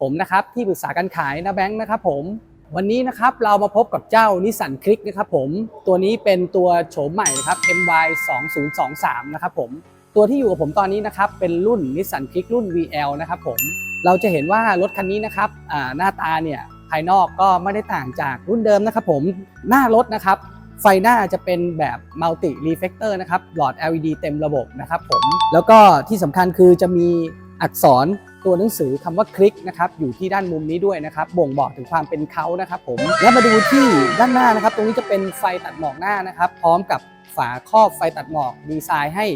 ผมนะครับที่ปรึกษาการขายนะแบงค์นะครับผมวันนี้นะครับเรามาพบกับเจ้านิสสันคลิกนะครับผมตัวนี้เป็นตัวโฉมใหม่นะครับ MY 2023นะครับผมตัวที่อยู่กับผมตอนนี้นะครับเป็นรุ่นนิสสันคลิกรุ่น VL นะครับผมเราจะเห็นว่ารถคันนี้นะครับหน้าตาเนี่ยภายนอกก็ไม่ได้ต่างจากรุ่นเดิมนะครับผมหน้ารถนะครับไฟหน้าจะเป็นแบบมัลติรีเฟกเตอร์นะครับหลอด LED เต็มระบบนะครับผมแล้วก็ที่สำคัญคือจะมีอักษร ตัวหนังสือคำว่าคลิกนะครับอยู่ที่ด้านมุมนี้ด้วยนะครับบ่งบอกถึงความเป็นเขานะครับผมแล้วมาดูที่ด้านหน้านะครับ ตรงนี้จะเป็นไฟตัดหมอกหน้านะครับ พร้อมกับฝาครอบไฟตัดหมอกดีไซน์ให้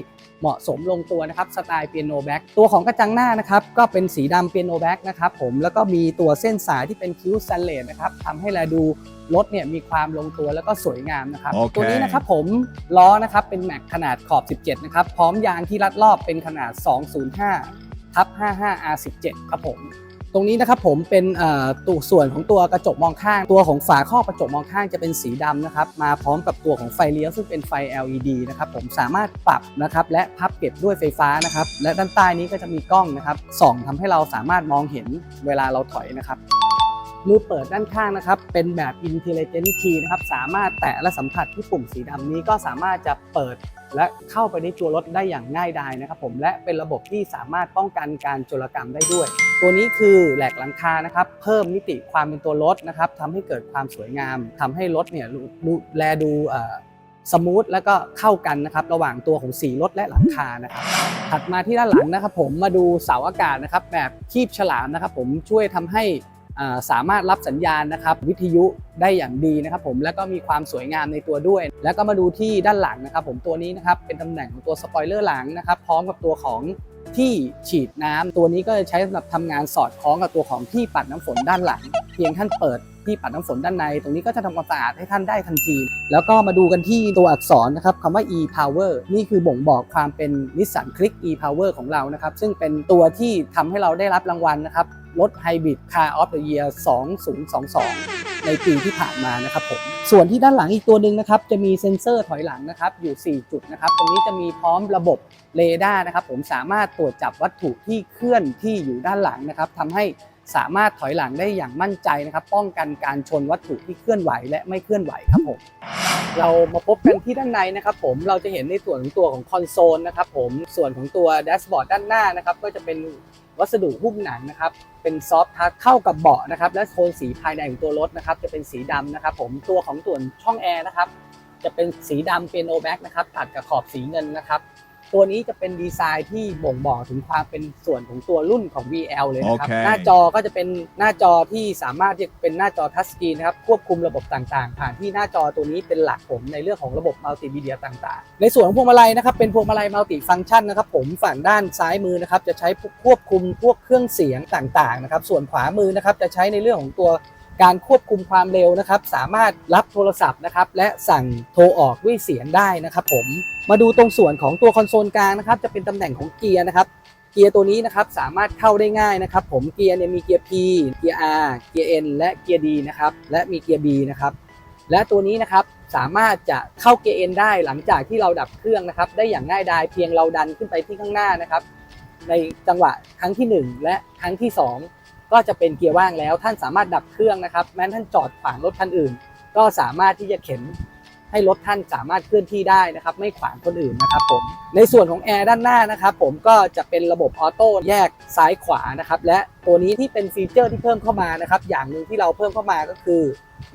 เหมาะสมลงตัวนะครับสไตล์เปียโนแบ็กตัวของกระจังหน้านะครับก็เป็นสีดำเปียโนแบ็กนะครับผมแล้วก็มีตัวเส้นสายที่เป็นคิ้วสแตนเลสนะครับทำให้แลดูรถเนี่ยมีความลงตัวแล้วก็สวยงามนะครับโอเคตัวนี้นะครับผมล้อนะครับเป็นแม็กขนาดขอบ 17 นะครับ พร้อมยางที่รัดรอบเป็นขนาด 205 ทับ 55 R17 ครับผม ตรงนี้นะครับผมเป็นตัวส่วนของตัวกระจกมองข้าง ตัวของฝาครอบกระจกมองข้างจะเป็นสีดำนะครับ มาพร้อมกับตัวของไฟเลี้ยวซึ่งเป็นไฟ LED นะครับผมสามารถปรับนะครับและพับเก็บด้วยไฟฟ้านะครับ และด้านใต้นี้ก็จะมีกล้องนะครับส่องทำให้เราสามารถมองเห็นเวลาเราถอยนะครับมือเปิดด้านข้างนะครับ เป็นแบบ Intelligent Key นะครับ สามารถแตะและสัมผัสที่ปุ่มสีดำนี้ก็สามารถจะเปิด และเข้าไปในตัวรถได้อย่างง่ายดายนะครับผมและเป็นระบบที่สามารถป้องกันการโจรกรรมได้ด้วย ตัวนี้คือแหลกหลังคานะครับเพิ่มมิติความเป็นตัวรถนะครับทำให้เกิดความสวยงามทำให้รถเนี่ยดูดูแลดูสมูทแล้วก็เข้ากันนะครับระหว่างตัวของสีรถและหลังคานะครับถัดมาที่ด้านหลังนะครับผมมาดูเสาอากาศนะครับแบบคีบฉลามนะครับผมช่วยทำให้ สามารถรับสัญญาณนะครับวิทยุได้อย่างดีนะครับผมแล้วก็มีความสวยงามในตัวด้วย แล้วก็มาดูที่ด้านหลังนะครับผมตัวนี้นะครับเป็นตำแหน่งของตัวสปอยเลอร์หลังนะครับพร้อมกับตัวของที่ฉีดน้ำตัวนี้ก็จะใช้สำหรับทำงานสอดคล้องกับตัวของที่ปัดน้ำฝนด้านหลัง เพียงท่านเปิดที่ปัดน้ำฝนด้านใน ตรงนี้ก็จะทำความสะอาดให้ท่านได้ทันที แล้วก็มาดูกันที่ตัวอักษรนะครับคำว่า e power นี่คือบ่งบอกความเป็นนิสสันคลิก e power ของเรานะครับ ซึ่งเป็นตัวที่ทำให้เราได้รับรางวัลนะครับ รถไฮบริด Car of the Year 2022 ในปีที่ผ่านมานะครับผม ส่วนที่ด้านหลังอีกตัวหนึ่งนะครับ จะมีเซ็นเซอร์ถอยหลังนะครับ อยู่ 4 จุดนะครับ ตรงนี้จะมีพร้อมระบบเรดาร์นะครับ ผมสามารถตรวจจับวัตถุที่เคลื่อนที่อยู่ด้านหลังนะครับทำให้ สามารถถอยหลังได้อย่างมั่นใจนะครับป้องกันการชนวัตถุที่เคลื่อนไหวและไม่เคลื่อนไหวครับผมเรามาพบกันที่ด้านในนะครับผมเราจะเห็นในส่วนของตัวของคอนโซลนะครับผมส่วนของตัวแดชบอร์ดด้านหน้านะครับก็จะเป็นวัสดุหุ้มหนังนะครับเป็นซอฟท์ทัชเข้ากับเบาะนะครับและโทนสีภายในของตัวรถนะครับจะเป็นสีดำนะครับผมตัวของส่วนช่องแอร์นะครับจะเป็นสีดำเป็นโอแบ็กนะครับตัดกับขอบสีเงินนะครับ ตัวนี้จะเป็นดีไซน์ที่บ่งบอกถึงความเป็นส่วนของตัวรุ่นของ VL เลยนะครับโอเคหน้าจอก็จะเป็นหน้าจอที่สามารถที่จะเป็นหน้าจอทัชสกรีนนะครับควบคุมระบบต่างๆ ผ่านที่หน้าจอตัวนี้เป็นหลักผมในเรื่องของระบบมัลติมีเดียต่างๆ ในส่วนของพวงมาลัยนะครับเป็นพวงมาลัยมัลติฟังก์ชันนะครับผมฝั่งด้านซ้ายมือนะครับจะใช้ควบคุมพวกเครื่องเสียงต่างๆนะครับส่วนขวามือนะครับจะใช้ในเรื่องของตัว การควบคุมความเร็วนะครับ สามารถรับโทรศัพท์นะครับ และสั่งโทรออกด้วยเสียงได้นะครับผมมาดูตรงส่วนของตัวคอนโซลกลางนะครับ จะเป็นตำแหน่งของเกียร์นะครับ เกียร์ตัวนี้นะครับสามารถเข้าได้ง่ายนะครับ ผมเกียร์เนี่ยมีเกียร์ P เกียร์ R เกียร์ N และเกียร์ D นะครับ และมีเกียร์ B นะครับ และตัวนี้นะครับสามารถจะเข้าเกียร์ N ได้หลังจากที่เราดับเครื่องนะครับ ได้อย่างง่ายดายเพียงเราดันขึ้นไปที่ข้างหน้านะครับ ในจังหวะครั้งที่ 1 และครั้งที่ 2 ก็จะเป็นเกียร์ว่างแล้ว ท่านสามารถดับเครื่องนะครับแม้ท่านจอดขวางรถคันอื่น ก็สามารถที่จะเข็นให้รถท่านสามารถเคลื่อนที่ได้นะครับ ไม่ขวางคนอื่นนะครับผมในส่วนของแอร์ด้านหน้านะครับผมก็จะเป็นระบบออโต้แยกซ้ายขวานะครับและตัวนี้ที่เป็นฟีเจอร์ที่เพิ่มเข้ามานะครับอย่างหนึ่งที่เราเพิ่มเข้ามาก็คือ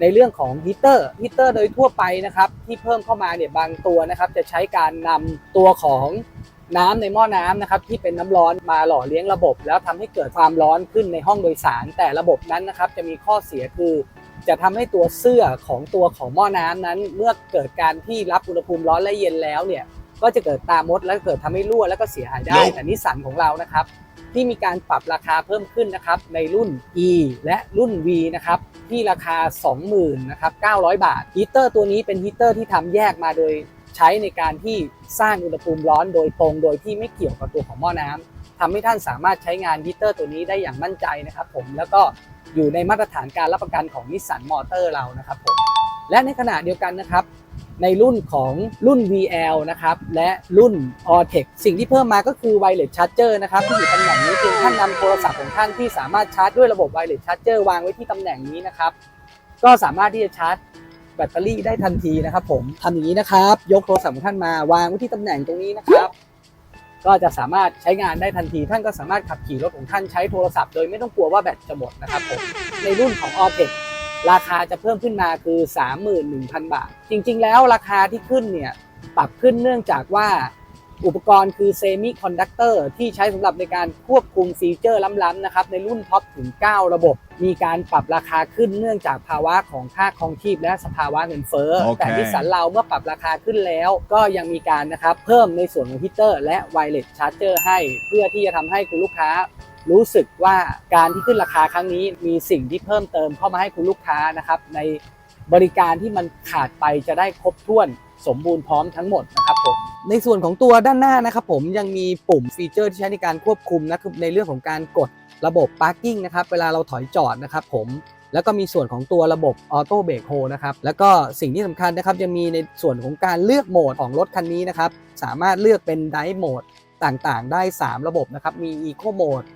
ในเรื่องของฮีเตอร์ฮีเตอร์โดยทั่วไปนะครับที่เพิ่มเข้ามาเนี่ยบางตัวนะครับจะใช้การนำตัวของ น้ำในหม้อน้ำนะครับที่เป็นน้ำร้อนมาหล่อเลี้ยงระบบ แล้วทำให้เกิดความร้อนขึ้นในห้องโดยสาร แต่ระบบนั้นนะครับจะมีข้อเสียคือ จะทำให้ตัวเสื้อของตัวของหม้อน้ำนั้น เมื่อเกิดการที่รับอุณหภูมิร้อนและเย็นแล้วเนี่ยก็จะเกิดตามดและเกิดทำให้รั่วแล้วก็เสียหายได้ แต่นิสสันของเรานะครับ ที่มีการปรับราคาเพิ่มขึ้นนะครับในรุ่น E และรุ่น V นะครับที่ราคา 20,000นะครับ900 บาทฮีเตอร์ตัวนี้เป็นฮีเตอร์ที่ทำแยกมาโดย ใช้ในการที่สร้างอุณหภูมิร้อนโดยตรงโดยที่ไม่เกี่ยวกับตัวของหม้อน้ำทำให้ท่านสามารถใช้งานฮีเตอร์ตัวนี้ได้อย่างมั่นใจนะครับผมแล้วก็อยู่ในมาตรฐานการรับประกันของนิสสันมอเตอร์เรานะครับผมและในขณะเดียวกันนะครับ ในรุ่นของรุ่น VL นะครับและรุ่น o r t e c สิ่งที่เพิ่มมาก็คือ Wireless Charger นะครับที่อยู่ตำแหน่งนี้เพียงท่านนำโทรศัพท์ของท่านที่สามารถชาร์จด้วยระบบ Wireless Charger วางไว้ที่ตำแหน่งนี้นะครับก็สามารถที่จะชาร์จ แบตเตอรี่ได้ทันทีนะครับผมทำอย่างนี้นะครับ ยกโทรศัพท์ของท่านมาวางไว้ที่ตำแหน่งตรงนี้นะครับ ก็จะสามารถใช้งานได้ทันที ท่านก็สามารถขับขี่รถของท่านใช้โทรศัพท์โดยไม่ต้องกลัวว่าแบตจะหมดนะครับผมในรุ่นของ o r t e c ราคาจะเพิ่มขึ้นมาคือ 31,000 บาท จริง ๆ แล้วราคาที่ขึ้นเนี่ยปรับขึ้นเนื่องจากว่า อุปกรณ์คือเซมิคอนดักเตอร์ที่ใช้สำหรับในการควบคุมฟีเจอร์ล้ำๆนะครับในรุ่นท็อปถึง 9 ระบบ มีการปรับราคาขึ้นเนื่องจากภาวะของค่าครองชีพและสภาวะเงินเฟ้อโอเคแต่ที่สันเราเมื่อปรับราคาขึ้นแล้ว ก็ยังมีการนะครับเพิ่มในส่วนของฮีเตอร์และไวเลสชาร์เจอร์ให้ เพื่อที่จะทำให้คุณลูกค้ารู้สึกว่าการที่ขึ้นราคาครั้งนี้มีสิ่งที่เพิ่มเติมเข้ามาให้คุณลูกค้านะครับในบริการที่มันขาดไปจะได้ครบถ้วนสมบูรณ์พร้อมทั้งหมดนะครับผม ในส่วนของตัวด้านหน้านะครับผมยังมีปุ่มฟีเจอร์ที่ใช้ในการควบคุมนะครับในเรื่องของการกดระบบ Parking นะครับเวลาเราถอยจอดนะครับผมแล้วก็มีส่วนของตัวระบบออโต้เบรกโฮนะครับแล้วก็สิ่งที่สำคัญนะครับยังมีในส่วนของการเลือกโหมดของรถคันนี้นะครับสามารถเลือกเป็นไดโหมดต่างๆ ได้ 3 ระบบนะครับมี Eco Mode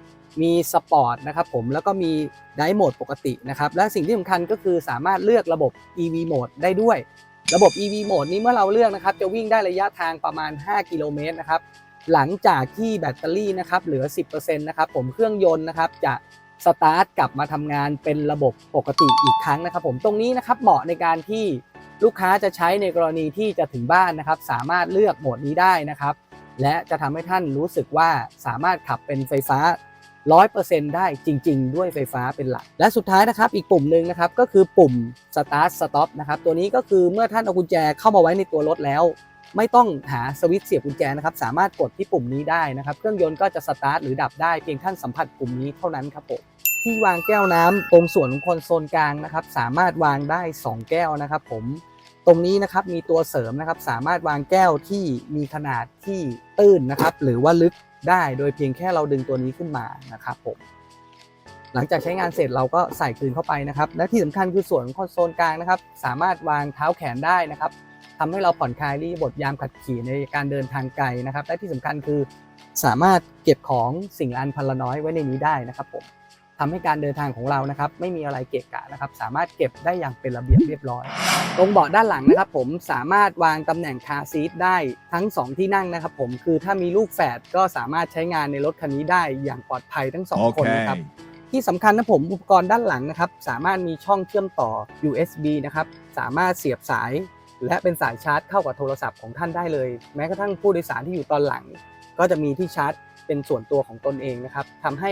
มีสปอร์ตนะครับผมแล้วก็มีไดโหมดปกตินะครับและสิ่งที่สำคัญก็คือสามารถเลือกระบบ EV Mode ได้ด้วย ระบบ EV Mode นี้เมื่อเราเลือกนะครับ จะวิ่งได้ระยะทางประมาณ 5 กิโลเมตรนะครับ หลังจากที่แบตเตอรี่นะครับเหลือ 10%นะครับผมเครื่องยนต์นะครับจะสตาร์ทกลับมาทำงานเป็นระบบปกติอีกครั้งนะครับผมตรงนี้นะครับเหมาะในการที่ลูกค้าจะใช้ในกรณีที่จะถึงบ้านนะครับ สามารถเลือกโหมดนี้ได้นะครับ และจะทำให้ท่านรู้สึกว่าสามารถขับเป็นไฟฟ้า 100%ได้จริง ๆ ด้วยไฟฟ้าเป็นหลัก และสุดท้ายนะครับอีกปุ่มหนึ่งนะครับก็คือปุ่ม start stop นะครับตัวนี้ก็คือเมื่อท่านเอากุญแจเข้ามาไว้ในตัวรถแล้ว ไม่ต้องหาสวิตช์เสียบกุญแจนะครับสามารถกดที่ปุ่มนี้ได้นะครับเครื่องยนต์ก็จะสตาร์ทหรือดับได้เพียงท่านสัมผัสปุ่มนี้เท่านั้นครับผมที่วางแก้วน้ำตรงส่วนของคอนโซลกลางนะครับสามารถวางได้ 2 แก้วนะครับผมตรงนี้นะครับมีตัวเสริมนะครับสามารถวางแก้วที่มีขนาดที่ตื้นนะครับหรือว่าลึก ได้โดยเพียงแค่เราดึงตัวนี้ขึ้นมานะครับผมหลังจากใช้งานเสร็จเราก็ใส่คืนเข้าไปนะครับ และที่สำคัญคือส่วนของคอนโซลกลางนะครับ สามารถวางเท้าแขนได้นะครับทำให้เราผ่อนคลายรีบทยามขัดขี่ในการเดินทางไกลนะครับ และที่สำคัญคือสามารถเก็บของสิ่งละอันพันละน้อยไว้ในนี้ได้นะครับผม ทำให้การเดินทางของเรานะครับไม่มีอะไรเกะกะนะครับสามารถเก็บได้อย่างเป็นระเบียบเรียบร้อย ตรงเบาะด้านหลังนะครับ ผมสามารถวางตำแหน่งคาร์ซีทได้ทั้ง 2 ที่นั่งนะครับ ผมคือถ้ามีลูกแฝดก็สามารถใช้งานในรถคันนี้ได้อย่างปลอดภัยทั้งสองคนนะครับที่สำคัญนะผมอุปกรณ์ด้านหลังนะครับ สามารถมีช่องเชื่อมต่อ USB นะครับสามารถเสียบสาย และเป็นสายชาร์จเข้ากับโทรศัพท์ของท่านได้เลย แม้กระทั่งผู้โดยสารที่อยู่ตอนหลัง ก็จะมีที่ชาร์จเป็นส่วนตัวของตนเองนะครับทำให้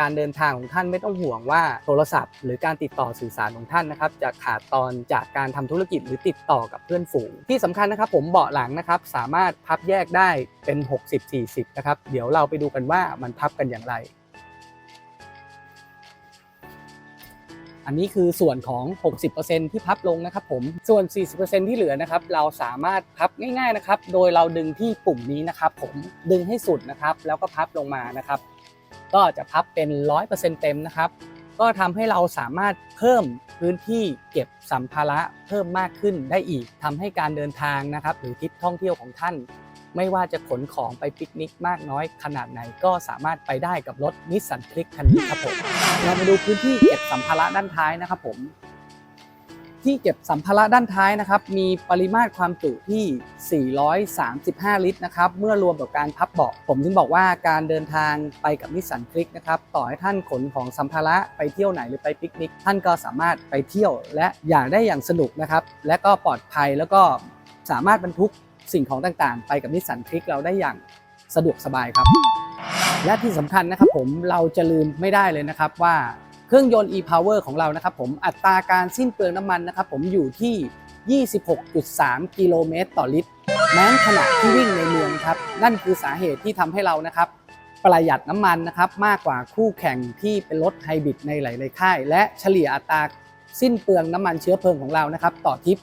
การเดินทางของท่านไม่ต้องห่วงว่าโทรศัพท์ หรือการติดต่อสื่อสารของท่านนะครับจะขาดตอนจากการทำธุรกิจหรือติดต่อกับเพื่อนฝูง ที่สำคัญนะครับผมเบาะหลังนะครับสามารถพับแยกได้เป็น 60-40 นะครับเดี๋ยวเราไปดูกันว่ามันพับกันอย่างไรอันนี้คือส่วนของ 60%ที่พับลงนะครับผม ส่วน 40%ที่เหลือนะครับ เราสามารถพับง่าย ๆนะครับ โดยเราดึงที่ปุ่มนี้นะครับ ผม ดึงให้สุดนะครับ แล้วก็พับลงมานะครับ ก็จะพับเป็น 100%เต็มนะครับ ก็ทำให้เราสามารถเพิ่มพื้นที่เก็บสัมภาระเพิ่มมากขึ้นได้อีกทำให้การเดินทางนะครับ หรือทริปท่องเที่ยวของท่าน ไม่ว่าจะขนของไปปิกนิกมากน้อยขนาดไหนก็สามารถไปได้กับรถนิสสันคลิกคันนี้ครับผมเรามาดูพื้นที่เก็บสัมภาระด้านท้ายนะครับผม ที่เก็บสัมภาระด้านท้ายนะครับ มีปริมาตรความจุที่ 435 ลิตรนะครับ เมื่อรวมกับการพับเบาะ ผมถึงบอกว่าการเดินทางไปกับนิสสันคลิกนะครับ ต่อให้ท่านขนของสัมภาระไปเที่ยวไหนหรือไปปิกนิก ท่านก็สามารถไปเที่ยวและอย่างได้อย่างสนุกนะครับ และก็ปลอดภัยแล้วก็สามารถบรรทุกสิ่งของต่างๆ ไปกับนิสสันคลิกเราได้อย่างสะดวกสบายครับ และที่สำคัญนะครับผมเราจะลืมไม่ได้เลยนะครับว่า เครื่องยนต์ e-power ของเรานะครับผมอัตราการสิ้นเปลืองน้ำมันนะครับผมอยู่ที่ 26.3 กิโลเมตรต่อลิตร แม้นขณะที่วิ่งในเมืองครับ นั่นคือสาเหตุที่ทำให้เรานะครับ ประหยัดน้ำมันนะครับมากกว่าคู่แข่งที่เป็นรถไฮบริดในหลาย ๆ ค่าย และเฉลี่ยอัตราสิ้นเปลืองน้ำมันเชื้อเพลิงของเรานะครับ ต่อทริป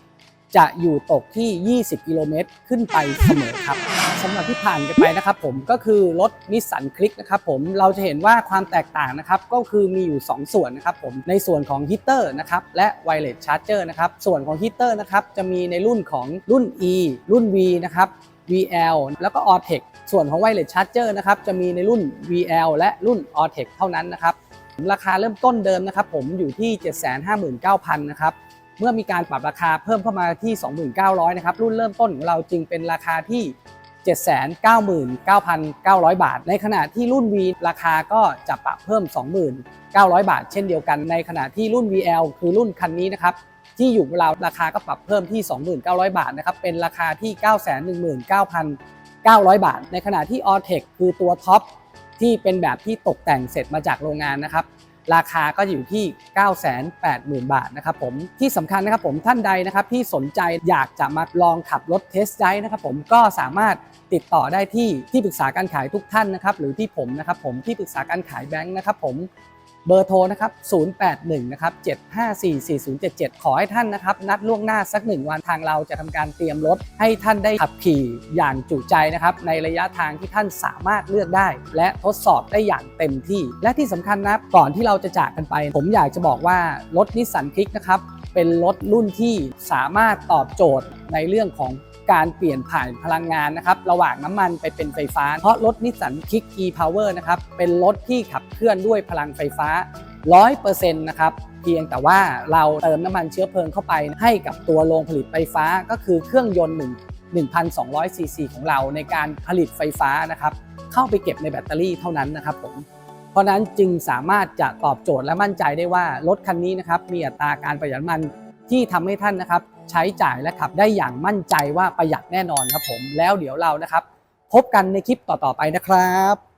จะอยู่ตกที่ 20 กิโลเมตรขึ้นไปเสมอครับสำหรับที่ผ่านกันไปนะครับผมก็คือรถนิสสันคลิกนะครับผมเราจะเห็นว่าความแตกต่างนะครับก็คือมีอยู่ 2 ส่วนนะครับผมในส่วนของฮีเตอร์นะครับและไวเลสชาร์จเจอร์นะครับส่วนของฮีเตอร์นะครับจะมีในรุ่นของรุ่น E รุ่น V นะครับ VL แล้วก็ Ortec ส่วนของไวเลสชาร์จเจอร์นะครับจะมีในรุ่น VL และรุ่น Ortec เท่านั้นนะครับราคาเริ่มต้นเดิมนะครับผมอยู่ที่ 759,000 นะครับ เมื่อมีการปรับราคาเพิ่มเข้ามาที่ 29,000นะครับรุ่นเริ่มต้นของเราจึงเป็นราคาที่ 799,900 บาท ในขณะที่รุ่น V ราคาก็จะปรับเพิ่ม 29,000บาท เช่นเดียวกัน ในขณะที่รุ่น VL คือรุ่นคันนี้นะครับที่อยู่เราราคาก็ปรับเพิ่มที่ 29,000บาทนะครับเป็นราคาที่ 919,900 บาท ในขณะที่ Ortec คือตัวท็อปที่เป็นแบบที่ตกแต่งเสร็จมาจากโรงงานนะครับ ราคาก็อยู่ที่ 980,000 บาทนะครับผมที่สำคัญนะครับผมท่านใดนะครับที่สนใจอยากจะมาลองขับรถเทสไดนะครับผมก็สามารถติดต่อได้ที่ที่ปรึกษาการขายทุกท่านนะครับหรือที่ผมนะครับผมที่ปรึกษาการขายแบงค์นะครับผม เบอร์โทรนะครับ 081 นะครับ 754 4077 ขอให้ท่านนะครับ นัดล่วงหน้าสักหนึ่งวันทางเราจะทำการเตรียมรถ ให้ท่านได้ขับขี่อย่างจุใจนะครับ ในระยะทางที่ท่านสามารถเลือกได้ และทดสอบได้อย่างเต็มที่ และที่สำคัญนะก่อนที่เราจะจากกันไป ผมอยากจะบอกว่ารถนิสสันคลิกนะครับ เป็นรถรุ่นที่สามารถตอบโจทย์ในเรื่องของ การเปลี่ยนผ่านพลังงานนะครับระหว่างน้ำมันไปเป็นไฟฟ้า เพราะรถนิสสันคิก e-power นะครับเป็นรถที่ขับเคลื่อนด้วยพลังไฟฟ้า 100%นะครับเพียงแต่ว่าเราเติมน้ำมันเชื้อเพลิงเข้าไป ให้กับตัวโรงผลิตไฟฟ้าก็คือเครื่องยนต์1 1,200ซีซีของเราในการผลิตไฟฟ้านะครับเข้าไปเก็บในแบตเตอรี่เท่านั้นนะครับผมเพราะฉะนั้นจึงสามารถจะตอบโจทย์และมั่นใจได้ว่ารถคันนี้นะครับมีอัตราการประหยัดน้ำมันที่ทำให้ท่านนะครับ ใช้จ่ายและขับได้อย่างมั่นใจว่าประหยัดแน่นอนครับผม แล้วเดี๋ยวเรานะครับ พบกันในคลิปต่อๆไปนะครับ